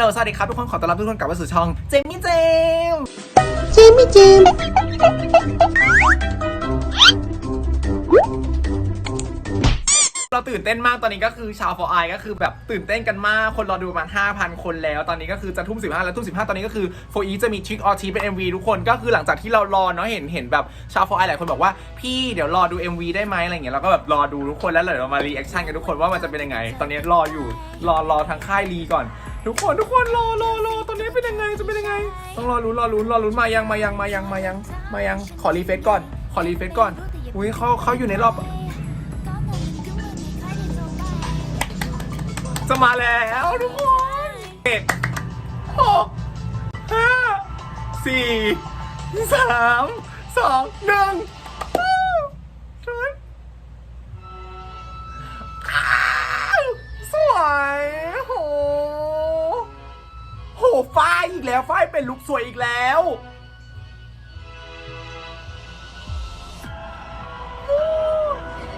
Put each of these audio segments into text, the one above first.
เออสวัสดีครับทุกคนขอต้อนรับทุกคนกลับมาสู่ช่องเจมมี่เจมเจมมี่เจมส์เราตื่นเต้นมากตอนนี้ก็คือชาวฟอร์ไอก็คือแบบตื่นเต้นกันมาก คนรอดูประมาณ 5,000 คนแล้ว ตอนนี้ก็คือจะทุ่ม 15 แล้วทุ่ม 15 ตอนนี้ก็คือโฟอีจะมีทริกออทีเป็น MV ทุกคนก็คือหลังจากที่เรารอเนาะเห็นเห็นแบบชาวฟอร์ไอหลายคนบอกว่าพี่เดี๋ยวรอดู MV ได้ไหมอะไรเงี้ยเราก็แบบรอดูทุกคนแล้วเดี๋ยวเรามารีแอคชั่นกันทุกคนว่ามันจะเป็นยังไง ตอนนี้รออยู่รอรอทางค่ายรีก่อน ทุกคนทุกคนรอรอรอตอนนี้เป็นยังไงจะเป็นยังไง ต้องรอลุ้นรอลุ้นรอลุ้นมายังมายังมายังมายังมายังขอรีเฟซก่อน ขอรีเฟซก่อนอุ้ยเขาเขาอยู่ในรอบ จะมาแล้วทุกคนเจ็ดหกห้าสี่สามสองหนึ่ง ฝ้ายอีกแล้วฝ้ายเป็นลุกสวยอีกแล้ว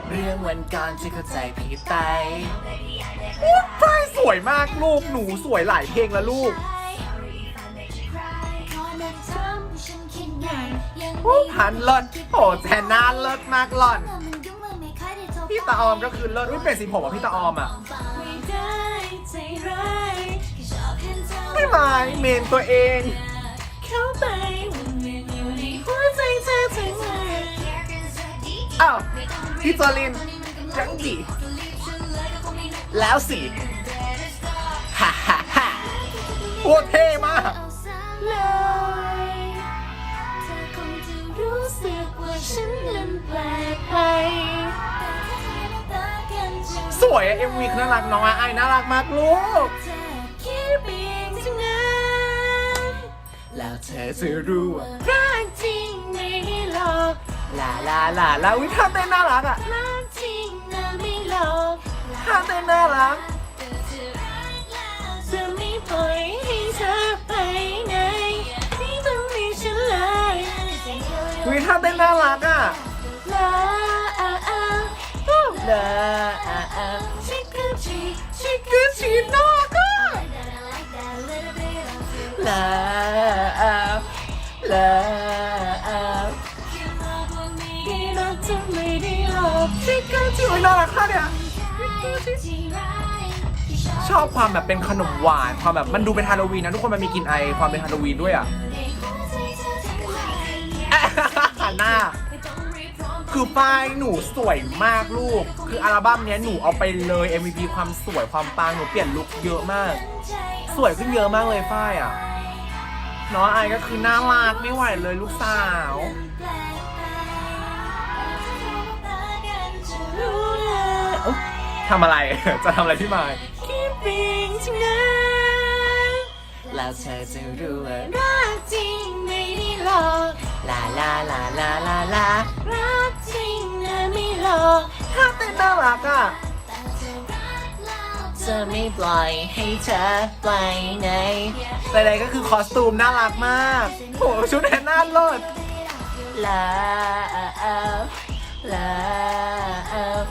เรื่องวันก่อนที่เข้าใจผิดไปฝ้ายสวยมากลูกหนูสวยหลายเพลงแล้วลูกพันเลิศโอ้แทนน่าเลิศมากหล่อนพี่ตาออมก็คือเลิศอุ้ยเป็นสีผมอะพี่ตาออมอะ ไม่มาเมนตัวเอง เข้าไปวนเวียนอยู่ในหัวใจเธอทั้งหมดอ้าวพี่จอลินจังจีแล้วสิฮ่าฮ่าฮ่าโคตรเท่มากเลยเธอคงจะรู้สึกว่าฉันนั้นแปลกไปสวยอะเอ็มวีน่ารักน้องไอ้น่ารักมากลูก แล้วเธอจะรู้ว่ารักจริงไม่หลอกลาลาลาลาวิท่าเต้นน่ารักอะรักจริงนะไม่หลอกท่าเต้นน่ารักจะไม่ปล่อยให้เธอไปไหนที่ต้องมีฉันเลยวิท่าเต้นน่ารักอะลาอาอาลาอาอาชิคกี้ชีชิคคือชีนน่ารักอะลา ลาอาที่รักจะไม่ได้หลอกชิคกี้ชีน่ารักค่ะเนี่ยชอบความแบบเป็นขนมหวานความแบบมันดูเป็นฮาโลวีนนะทุกคนมันมีกลิ่นไอความเป็นฮาโลวีนด้วยอะหน้า คือป้ายหนูสวยมากลูก คืออัลบั้มนี้หนูเอาไปเลย MVP ความสวยความปังหนูเปลี่ยนลุคเยอะมาก สวยขึ้นเยอะมากเลยฝ้ายอะ น้องไอก็คือน่ารักไม่ไหวเลยลูกสาวรู้เลยเอ้าทำอะไร จะทำอะไรพี่มายคิดเพียงเท่านั้นแล้วเธอจะรู้ว่ารักจริงไม่ได้หลอกลาลาลาลาลาลารักจริงนะไม่หลอกถ้าเต้นน่ารักอะ จะไม่ปล่อยให้เธอไปไหนใดๆก็คือคอสตูมน่ารักมาก โหชุดแอนนาเลิศลาลา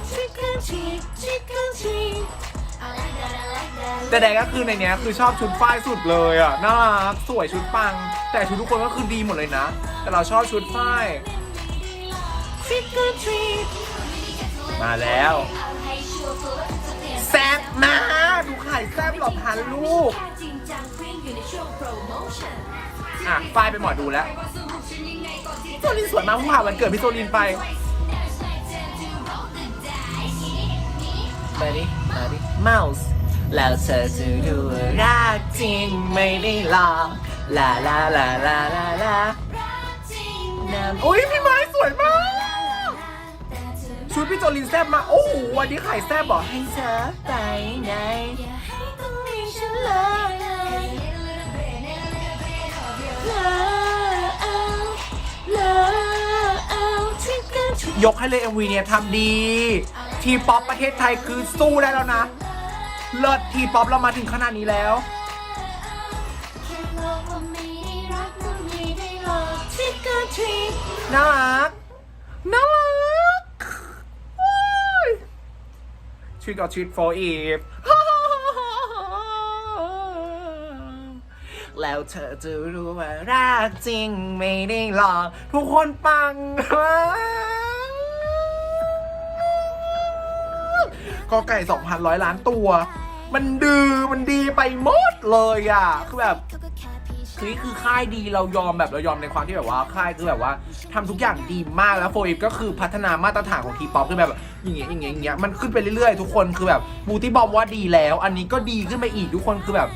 ชิคกี้ชีชิคกี้ชีแต่ใดๆก็คือในเนี้ยคือชอบชุดฝ้ายสุดเลยอะน่ารักสวยชุดปัง แต่ชุดทุกคนก็คือดีหมดเลยนะ แต่เราชอบชุดฝ้ายชิคกี้ชีมาแล้ว แซ่บมากดูไข่แซ่บหรอพันลูก อะฝ้ายเป็นหมอดูแล้วโซลินสวยมากเพิ่งผ่านวันเกิดพี่โซลินไปมาดิมาดิเมาส์แล้วเธอจะรู้ว่ารักจริงไม่ได้หลอกลาลาลาลาลาลาน้ำอุ้ยพี่ไม้สวยมากชุด พี่โจลินแซ่บมากโอ้โหวันนี้ไข่แซ่บเหรอให้เธอไปไหนต้องมีฉันเลยลาเอาลาเอาที่กันทุกยกให้เลย MV เนี่ยทำดี ทีป๊อปประเทศไทยคือสู้ได้แล้วนะ เลิศทีป๊อปเรามาถึงขนาดนี้แล้วแค่โลกว่าไม่ได้รักก็ไม่ได้หลอกที่กันที น่ารัก น่ารัก ชีวิตก็ชีวิต for Eve แล้วเธอจะรู้ว่ารักจริงไม่ได้หลอกทุกคนปังกกอไก่ 2,100 ล้านตัว มันดื้อมันดีไปหมดเลยอะ คือแบบ คือนี่คือค่ายดีเรายอมแบบเรายอมในความที่แบบว่าค่ายคือแบบว่าทำทุกอย่างดีมากแล้วโฟอีฟก็คือพัฒนามาตรฐานของทีป๊อปคือแบบอย่างเงี้ยอย่างเงี้ยอย่างเงี้ยมันขึ้นไปเรื่อยๆ ทุกคนคือแบบบูตี้บอมว่าดีแล้ว อันนี้ก็ดีขึ้นไปอีกทุกคนคือแบบ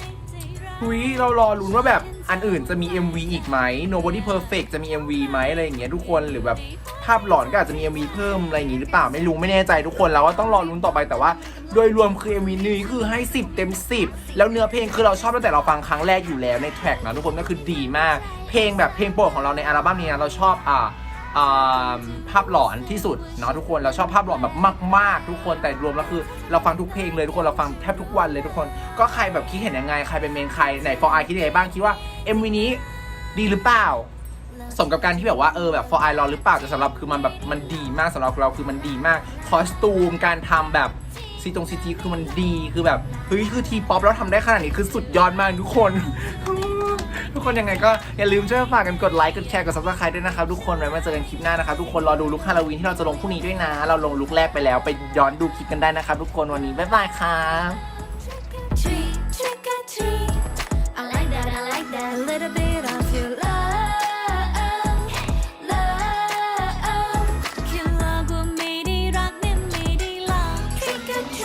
หุยเรารอลุ้นว่าแบบอันอื่นจะมี MV อีกไหม Nobody Perfect จะมี MV ไหมอะไรอย่างเงี้ยทุกคนหรือแบบภาพหลอนก็อาจจะมี MV เพิ่มอะไรอย่างงี้หรือเปล่าไม่รู้ไม่แน่ใจทุกคนแล้วว่าต้องรอลุ้นต่อไปแต่ว่า โดยรวมคือ MV นี้คือให้ 10 เต็ม 10 แล้วเนื้อเพลงคือเราชอบตั้งแต่เราฟังครั้งแรกอยู่แล้วในแทร็กนะทุกคนก็คือดีมาก เพลงแบบเพลงโปรดของเราในอัลบั้มนี้นะเราชอบอ่าอ่า ภาพหลอนที่สุดเนาะทุกคนเราชอบภาพหลอนแบบมาก ๆ ทุกคนแต่รวมแล้วคือ เราฟังทุกเพลงเลยทุกคนเราฟังแทบทุกวันเลยทุกคน ก็ใครแบบคิดเห็นยังไงใครเป็นเมนใครไหนฟอร์ไอคิดยังไงบ้างคิดว่า MV นี้ดีหรือเปล่าสมกับการที่แบบว่าเออแบบ for I รอหรือเปล่าแต่สำหรับคือมันแบบมันดีมากสำหรับเราคือมันดีมากคอสตูมการทำแบบซีตรงซีจีคือมันดีคือแบบเฮ้ยคือทีป๊อปแล้วทำได้ขนาดนี้คือสุดยอดมากทุกคน คนยังไงก็อย่าลืมช่วยฝากกันกดไลค์กดแชร์กดซับสไครต์ด้วยนะครับทุกคนไว้มาเจอกันคลิปหน้านะครับทุกคนรอดูลุคฮาโลวีนที่เราจะลงพรุ่งนี้ด้วยนะ เราลงลุคแรกไปแล้วไปย้อนดูคลิปกันได้นะครับทุกคนวันนี้บ๊ายบายครับ